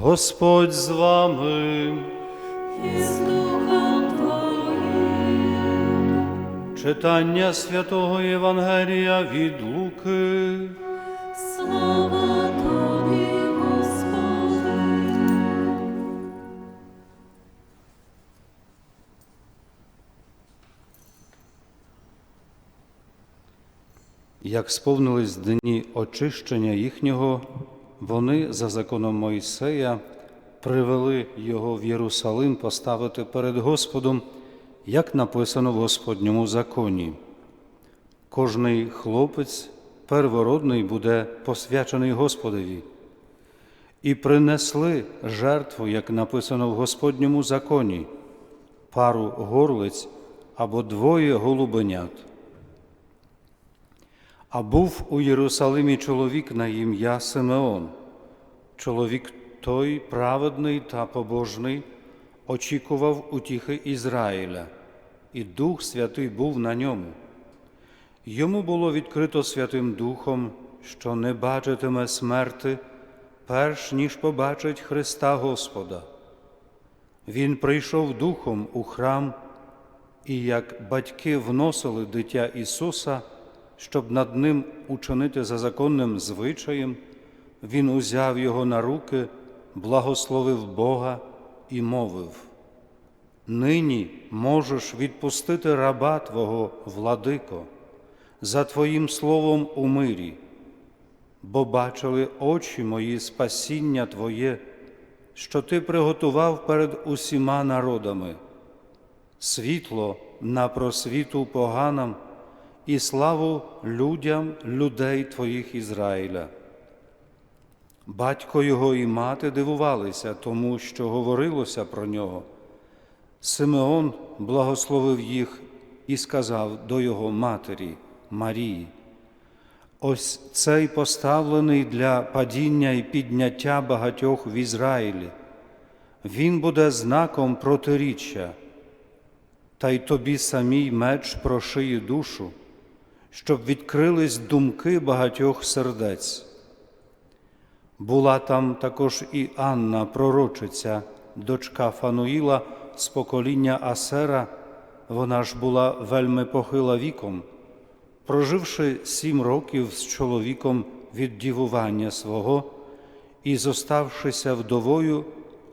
Господь з вами. і з Духом Твоїм. Читання святого Євангелія від Луки. Слава Тобі, Господи. Як сповнились дні очищення їхнього, вони за законом Мойсея привели його в Єрусалим поставити перед Господом, як написано в Господньому законі. Кожний хлопець первородний буде посвячений Господові. І принесли жертву, як написано в Господньому законі, пару горлиць або двоє голубенят. А був у Єрусалимі чоловік на ім'я Симеон. Чоловік той праведний та побожний очікував утіхи Ізраїля, і Дух Святий був на ньому. Йому було відкрито Святим Духом, що не бачитиме смерти, перш ніж побачить Христа Господа. Він прийшов духом у храм, і як батьки вносили дитя Ісуса, щоб над ним учинити за законним звичаєм, Він узяв його на руки, благословив Бога і мовив: Нині можеш відпустити раба Твого, владико, за Твоїм словом у мирі, бо бачили очі мої спасіння Твоє, що Ти приготував перед усіма народами, світло на просвіту поганам і славу людям людей Твоїх Ізраїля. Батько його і мати дивувалися тому, що говорилося про нього. Симеон благословив їх і сказав до його матері Марії: Ось цей поставлений для падіння і підняття багатьох в Ізраїлі. Він буде знаком протиріччя, та й тобі самій меч прошиє душу, щоб відкрились думки багатьох сердець. Була там також і Анна, пророчиця, дочка Фануїла з покоління Асера, вона ж була вельми похила віком, проживши сім років з чоловіком від дівування свого і зоставшися вдовою,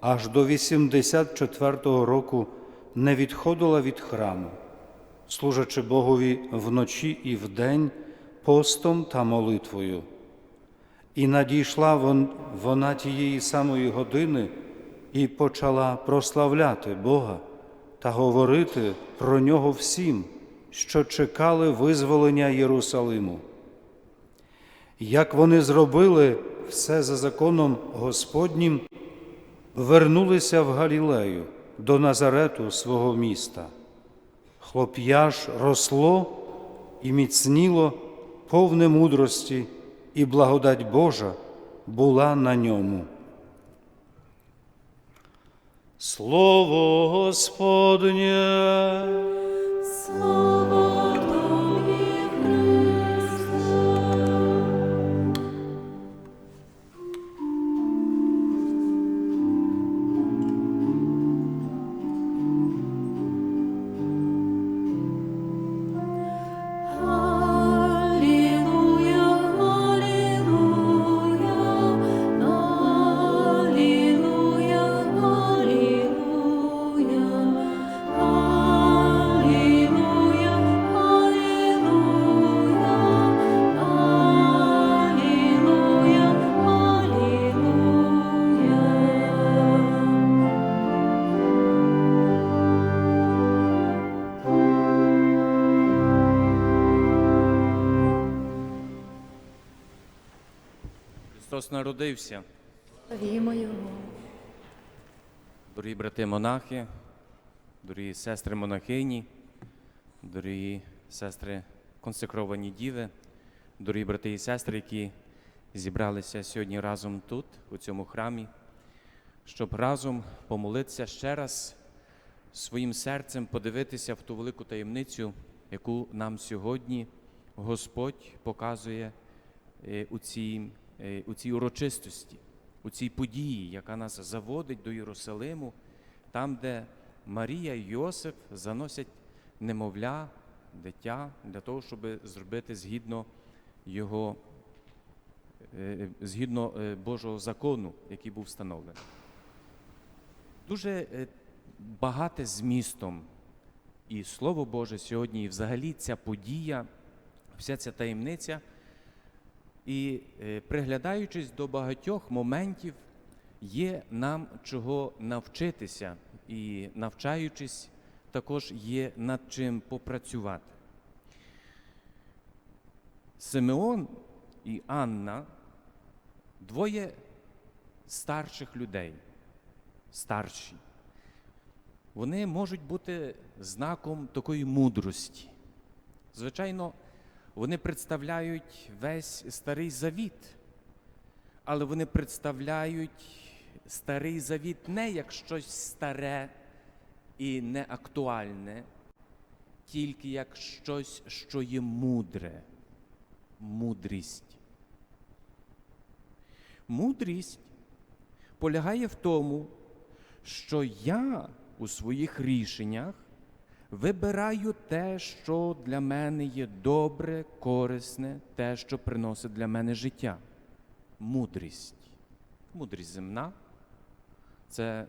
аж до 84-го року не відходила від храму, служачи Богові вночі і вдень постом та молитвою. І надійшла вона тієї самої години і почала прославляти Бога та говорити про нього всім, що чекали визволення Єрусалиму. Як вони зробили все за законом Господнім, вернулися в Галілею до Назарету свого міста. Хлоп'я ж росло і міцніло, повне мудрості, і благодать Божа була на ньому. Слово Господнє. Слава Христос народився. Славімо Його. Дорогі брати монахи, дорогі сестри монахині, дорогі сестри консекровані діви, дорогі брати і сестри, які зібралися сьогодні разом тут, у цьому храмі, щоб разом помолитися ще раз своїм серцем подивитися в ту велику таємницю, яку нам сьогодні Господь показує е, у цій, у цій урочистості, у цій події, яка нас заводить до Єрусалиму, там, де Марія і Йосип заносять немовля, дитя для того, щоб зробити згідно його, е, згідно е, Божого закону, який був встановлений. Дуже е, багате змістом і Слово Боже сьогодні, і взагалі ця подія, вся ця таємниця. І е, приглядаючись до багатьох моментів, є нам чого навчитися, і навчаючись, також є над чим попрацювати. Симеон і Анна двоє старших людей, старші. Вони можуть бути знаком такої мудрості. Звичайно, вони представляють весь старий завіт, але вони представляють старий завіт не як щось старе і неактуальне, тільки як щось, що є мудре, мудрість. Мудрість полягає в тому, що я у своїх рішеннях вибираю те, що для мене є добре, корисне, те, що приносить для мене життя. Мудрість. Мудрість земна. Це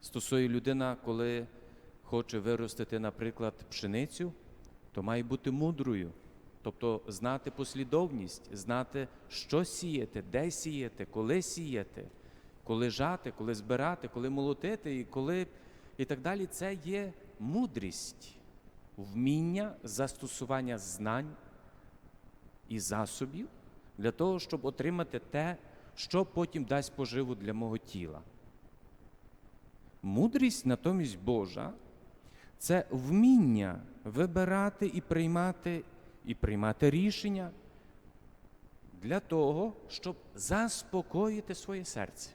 стосує людина, коли хоче виростити, наприклад, пшеницю, то має бути мудрою. Тобто знати послідовність, знати, що сіяти, де сіяти, коли сіяти, коли жати, коли збирати, коли молотити і коли і так далі. Це є мудрість, вміння застосування знань і засобів для того, щоб отримати те, що потім дасть поживу для мого тіла. Мудрість, натомість Божа, це вміння вибирати і приймати, і приймати рішення для того, щоб заспокоїти своє серце,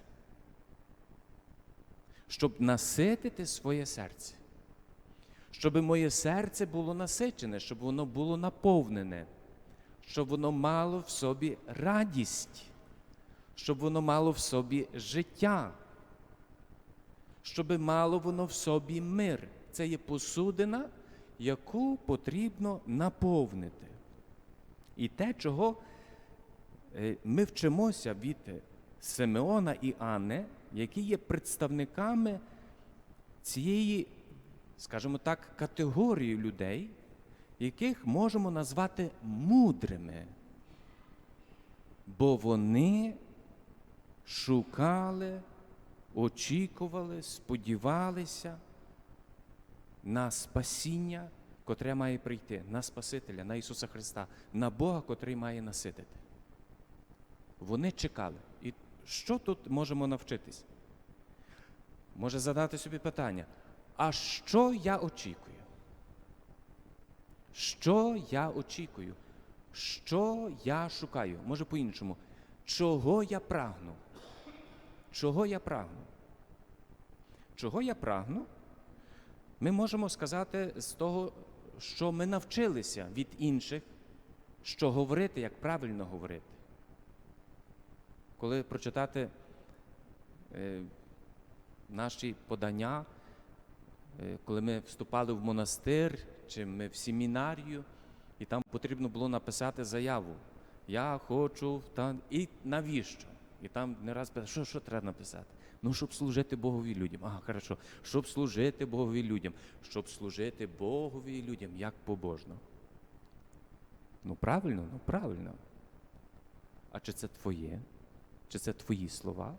щоб наситити своє серце, щоб моє серце було насичене, щоб воно було наповнене, щоб воно мало в собі радість, щоб воно мало в собі життя, щоб мало воно в собі мир. Це є посудина, яку потрібно наповнити. І те, чого е, ми вчимося від Симеона і Анни, які є представниками цієї, скажімо так, категорії людей, яких можемо назвати мудрими, бо вони шукали, очікували, сподівалися на спасіння, котре має прийти, на Спасителя, на Ісуса Христа, на Бога, котрий має наситити. Вони чекали. І що тут можемо навчитись? Може задати собі питання, а що я очікую? Що я очікую? Що я шукаю? Може по-іншому, чого я прагну? Чого я прагну? Чого я прагну? Ми можемо сказати з того, що ми навчилися від інших, що говорити, як правильно говорити. Коли прочитати е, наші подання, коли ми вступали в монастир чи ми в семінарію, і там потрібно було написати заяву. Я хочу та і навіщо? І там не раз питали, що, що треба написати? Ну, щоб служити Богові людям. Ага, хорошо. Щоб служити Богові людям. Щоб служити Богові людям, як побожно. Ну, правильно, ну правильно. А чи це твоє? Чи це твої слова?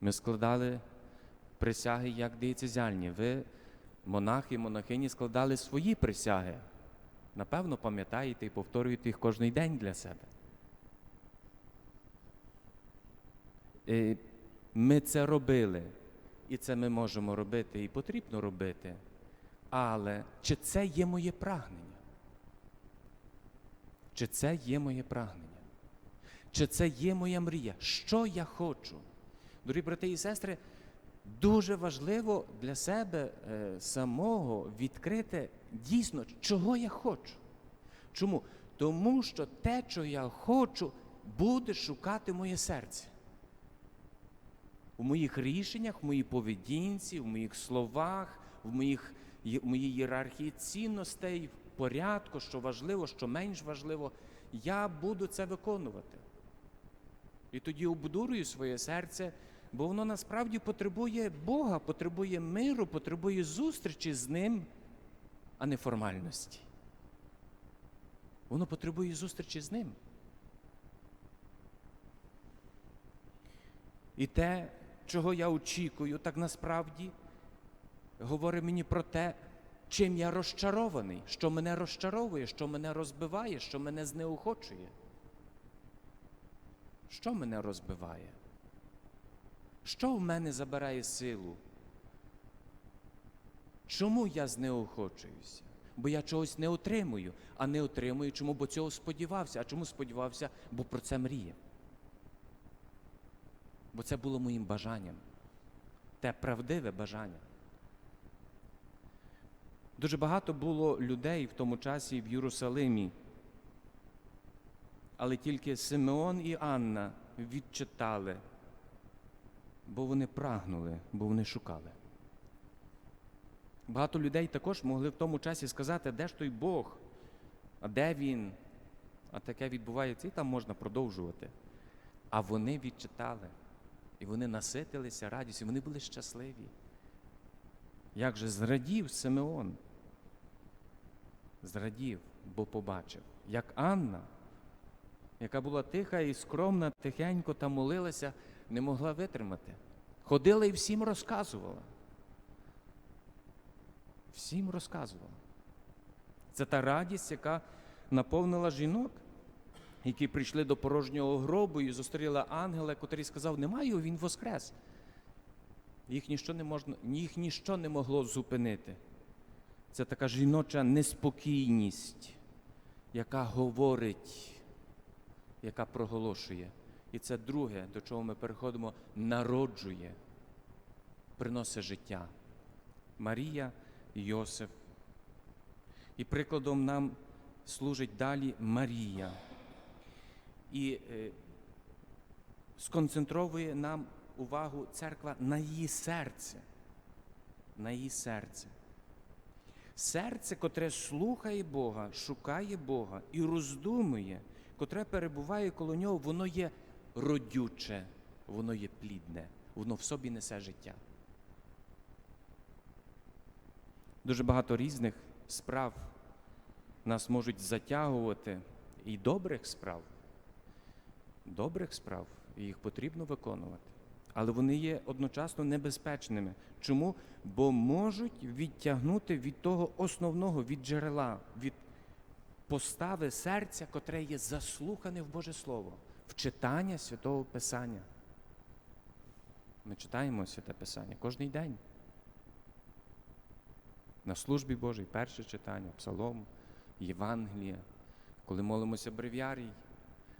Ми складали присяги як диєцезіальні. Ви, монахи, монахині, складали свої присяги. Напевно, пам'ятаєте і повторюєте їх кожен день для себе. Е, Ми це робили, і це ми можемо робити, і потрібно робити. Але чи це є моє прагнення? Чи це є моє прагнення? Чи це є моя мрія? Що я хочу? Дорогі брати і сестри, дуже важливо для себе е, самого відкрити дійсно, чого я хочу. Чому? Тому що те, що я хочу, буде шукати моє серце. У моїх рішеннях, в моїй поведінці, в моїх словах, в, моїх, в моїй ієрархії цінностей, в порядку, що важливо, що менш важливо, я буду це виконувати. І тоді обдурюю своє серце, бо воно насправді потребує Бога, потребує миру, потребує зустрічі з ним, а не формальності. Воно потребує зустрічі з ним. І те, чого я очікую, так насправді говорить мені про те, чим я розчарований, що мене розчаровує, що мене розбиває, що мене знеохочує. Що мене розбиває? Що в мене забирає силу? Чому я знеохочуюся? Бо я чогось не отримую, а не отримую, чому бо цього сподівався. А чому сподівався? Бо про це мріяв. Бо це було моїм бажанням. Те правдиве бажання. Дуже багато було людей в тому часі в Єрусалимі. Але тільки Симеон і Анна відчитали, бо вони прагнули, бо вони шукали. Багато людей також могли в тому часі сказати, де ж той Бог, а де він? А таке відбувається, і там можна продовжувати. А вони відчитали, і вони наситилися радістю, вони були щасливі. Як же зрадів Симеон? Зрадів, бо побачив, як Анна, яка була тиха і скромна, тихенько та молилася, не могла витримати. Ходила і всім розказувала. Всім розказувала. Це та радість, яка наповнила жінок, які прийшли до порожнього гробу і зустріла ангела, котрий сказав, немає, його, він воскрес. Їх ніщо не можна, їх ніщо не могло зупинити. Це така жіноча неспокійність, яка говорить, яка проголошує. І це друге, до чого ми переходимо, народжує, приносить життя. Марія і Йосиф. І прикладом нам служить далі Марія. І е, сконцентровує нам увагу церква на її серце. На її серце. Серце, котре слухає Бога, шукає Бога і роздумує, котре перебуває коло нього, воно є родюче, воно є плідне, воно в собі несе життя. Дуже багато різних справ нас можуть затягувати і добрих справ. Добрих справ, і їх потрібно виконувати. Але вони є одночасно небезпечними. Чому? Бо можуть відтягнути від того основного, від джерела, від постави серця, котре є заслухане в Боже Слово, в читання Святого Писання. Ми читаємо Святе Писання кожен день. На службі Божій перше читання, Псалом, Євангелія. Коли молимося брев'ярій,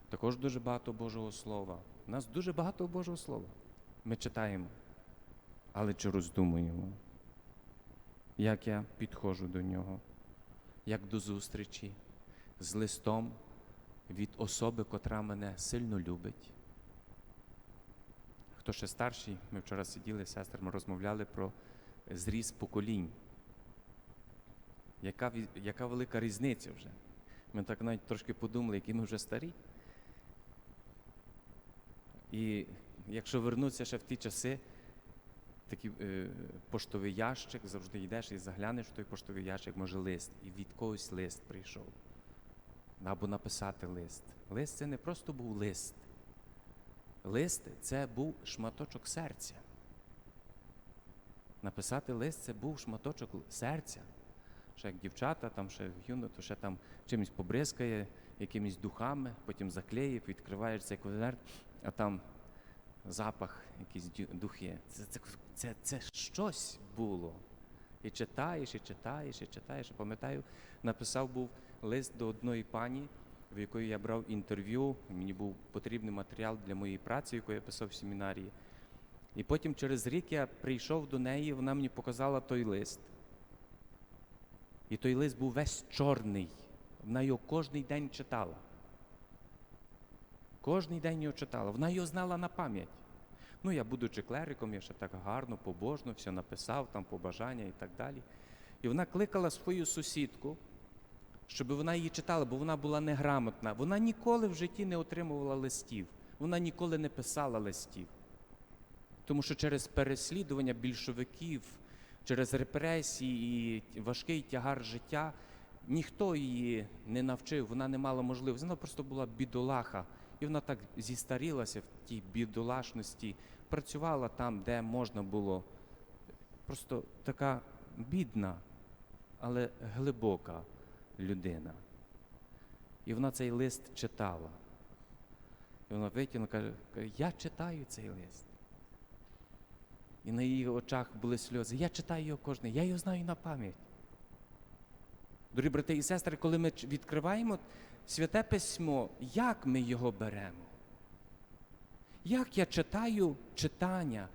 також дуже багато Божого Слова. У нас дуже багато Божого Слова. Ми читаємо, але чи роздумуємо, як я підходжу до нього, як до зустрічі з листом від особи, котра мене сильно любить. Хто ще старший, ми вчора сиділи з сестрами, розмовляли про зріз поколінь. Яка, яка велика різниця вже? Ми так навіть трошки подумали, які ми вже старі. І якщо вернутися ще в ті часи, такий е, поштовий ящик, завжди йдеш і заглянеш в той поштовий ящик, може лист, і від когось лист прийшов. Або написати лист. Лист це не просто був лист. Лист це був шматочок серця. Написати лист це був шматочок серця. Ще як дівчата, там ще юно, то ще там чимось побризкає, якимись духами, потім заклеїв, відкриваєш цей конверт, а там запах, якісь духи. Це, це, це, це щось було. І читаєш, і читаєш, і читаєш. Пам'ятаю, написав був лист до одної пані, в якої я брав інтерв'ю. Мені був потрібний матеріал для моєї праці, яку я писав в семінарії. І потім через рік я прийшов до неї, вона мені показала той лист. І той лист був весь чорний. Вона його кожен день читала. Кожний день його читала. Вона його знала на пам'ять. Ну, я, будучи клериком, я ще так гарно, побожно, все написав, там побажання і так далі. І вона кликала свою сусідку, щоб вона її читала, бо вона була неграмотна. Вона ніколи в житті не отримувала листів, вона ніколи не писала листів. Тому що через переслідування більшовиків, через репресії і важкий тягар життя ніхто її не навчив, вона не мала можливості. Вона просто була бідолаха. І вона так зістарілася в тій бідолашності, працювала там, де можна було. Просто така бідна, але глибока людина. І вона цей лист читала. І вона витягнула, каже, я читаю цей лист. І на її очах були сльози. Я читаю його кожен, я його знаю на пам'ять. Дорогі брати і сестри, коли ми відкриваємо святе письмо, як ми його беремо? Як я читаю читання?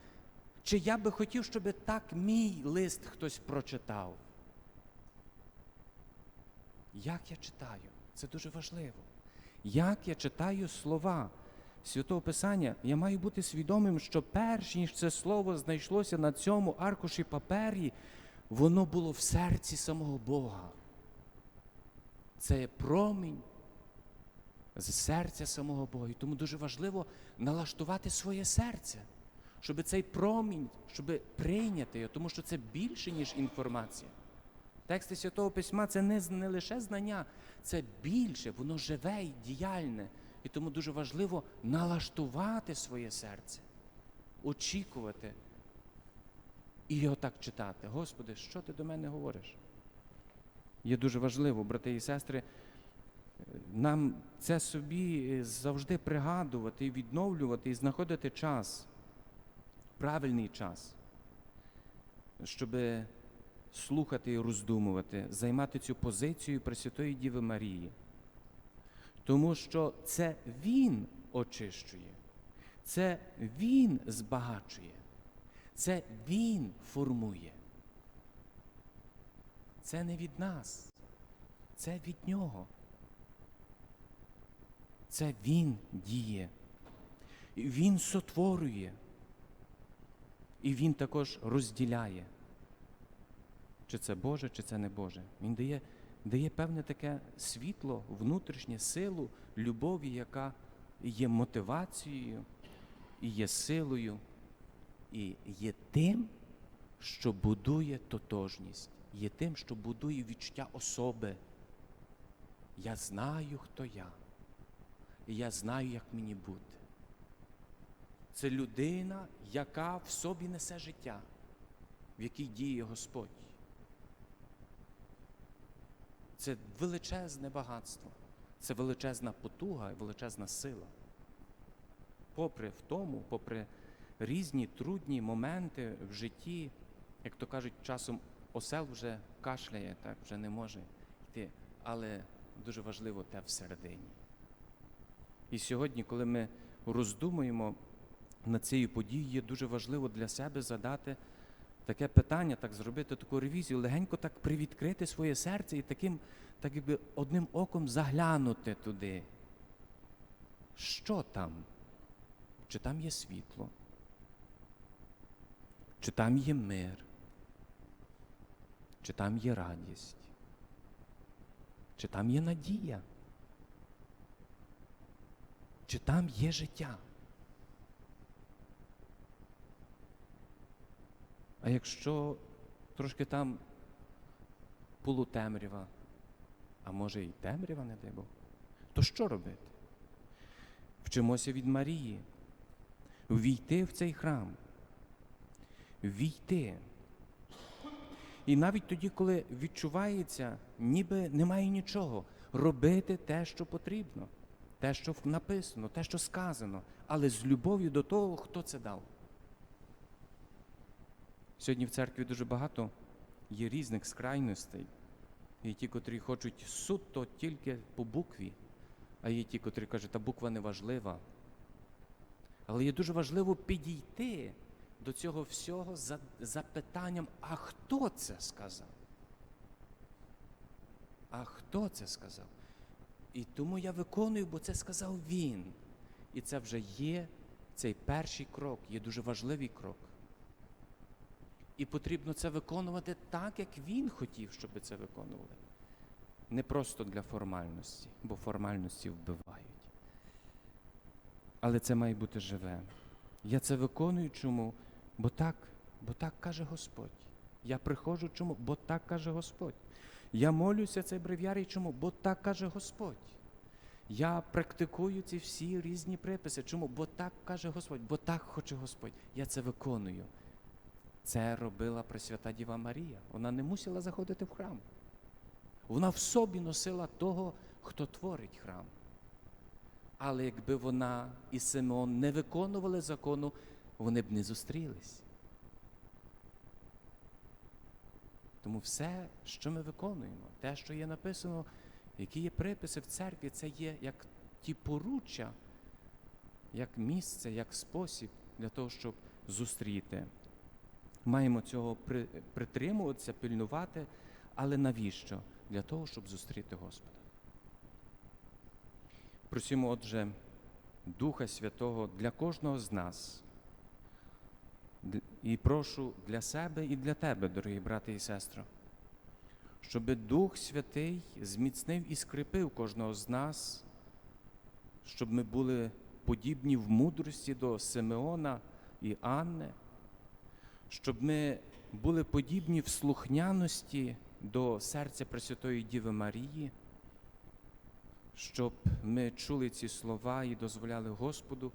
Чи я би хотів, щоб так мій лист хтось прочитав? Як я читаю? Це дуже важливо. Як я читаю слова Святого Писання, я маю бути свідомим, що перш ніж це слово знайшлося на цьому аркуші папері, воно було в серці самого Бога. Це промінь з серця самого Бога. І тому дуже важливо налаштувати своє серце, щоб цей промінь, щоб прийняти його, тому що це більше, ніж інформація. Тексти Святого Письма це не, не лише знання, це більше, воно живе і діяльне. І тому дуже важливо налаштувати своє серце, очікувати і його так читати. Господи, що ти до мене говориш? Є дуже важливо, брати і сестри, нам це собі е, завжди пригадувати і відновлювати, і знаходити час, правильний час, щоб слухати і роздумувати, займати цю позицію Пресвятої Діви Марії. Тому що це Він очищує, це Він збагачує, це Він формує. Це не від нас, це від Нього. Це Він діє. Він сотворює. І Він також розділяє. Чи це Боже, чи це не Боже. Він дає, дає певне таке світло, внутрішнє силу, любові, яка є мотивацією, і є силою, і є тим, що будує тотожність, є тим, що будує відчуття особи. Я знаю, хто я, і я знаю, як мені бути. Це людина, яка в собі несе життя, в якій діє Господь. Це величезне багатство, це величезна потуга і величезна сила. Попри в тому, попри різні трудні моменти в житті, як то кажуть, часом осел вже кашляє, так, вже не може йти. Але дуже важливо те всередині. І сьогодні, коли ми роздумуємо над цією подією, є дуже важливо для себе задати таке питання, так зробити таку ревізію, легенько так привідкрити своє серце і таким, так якби одним оком заглянути туди. Що там? Чи там є світло? Чи там є мир? Чи там є радість? Чи там є надія? Чи там є життя? А якщо трошки там полутемрява, а може і темрява, не дай Бог, то що робити? Вчимося від Марії, ввійти в цей храм, ввійти. І навіть тоді, коли відчувається, ніби немає нічого, робити те, що потрібно, те, що написано, те, що сказано, але з любов'ю до того, хто це дав. Сьогодні в церкві дуже багато є різних скрайностей. Є ті, котрі хочуть суто тільки по букві, а є ті, котрі кажуть, та буква не важлива. Але є дуже важливо підійти до цього всього за запитанням, а хто це сказав? А хто це сказав? І тому я виконую, бо це сказав він. І це вже є цей перший крок, є дуже важливий крок. І потрібно це виконувати так, як він хотів, щоб це виконували. Не просто для формальності, бо формальності вбивають. Але це має бути живе. Я це виконую чому? Бо так, бо так каже Господь. Я приходжу чому? Бо так каже Господь. Я молюся цей брев'ярій чому? Бо так каже Господь. Я практикую ці всі різні приписи. Чому? Бо так каже Господь, бо так хоче Господь. Я це виконую. Це робила Пресвята Діва Марія. Вона не мусила заходити в храм. Вона в собі носила того, хто творить храм. Але якби вона і Симеон не виконували закону, вони б не зустрілись. Тому все, що ми виконуємо, те, що є написано, які є приписи в церкві, це є як ті поруччя, як місце, як спосіб для того, щоб зустріти. Маємо цього притримуватися, пильнувати, але навіщо? Для того, щоб зустріти Господа. Просимо, отже, Духа Святого для кожного з нас. І прошу для себе і для тебе, дорогі брати і сестри, щоб Дух Святий зміцнив і скріпив кожного з нас, щоб ми були подібні в мудрості до Симеона і Анни, щоб ми були подібні в слухняності до серця Пресвятої Діви Марії, щоб ми чули ці слова і дозволяли Господу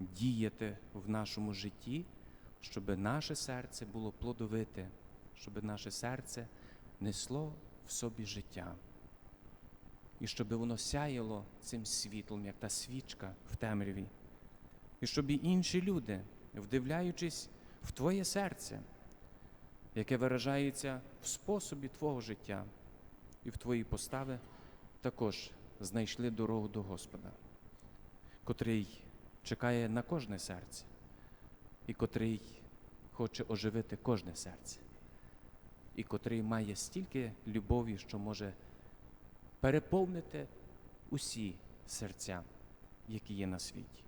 діяти в нашому житті, щоб наше серце було плодовите, щоб наше серце несло в собі життя. І щоб воно сяяло цим світлом, як та свічка в темряві. І щоб і інші люди, вдивляючись в Твоє серце, яке виражається в способі Твого життя і в Твої постави, також знайшли дорогу до Господа, котрий чекає на кожне серце і котрий хоче оживити кожне серце, і котрий має стільки любові, що може переповнити усі серця, які є на світі.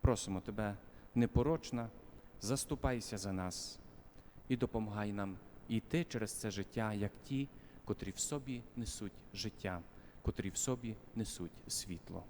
Просимо тебе, непорочна, заступайся за нас і допомагай нам йти через це життя, як ті, котрі в собі несуть життя, котрі в собі несуть світло.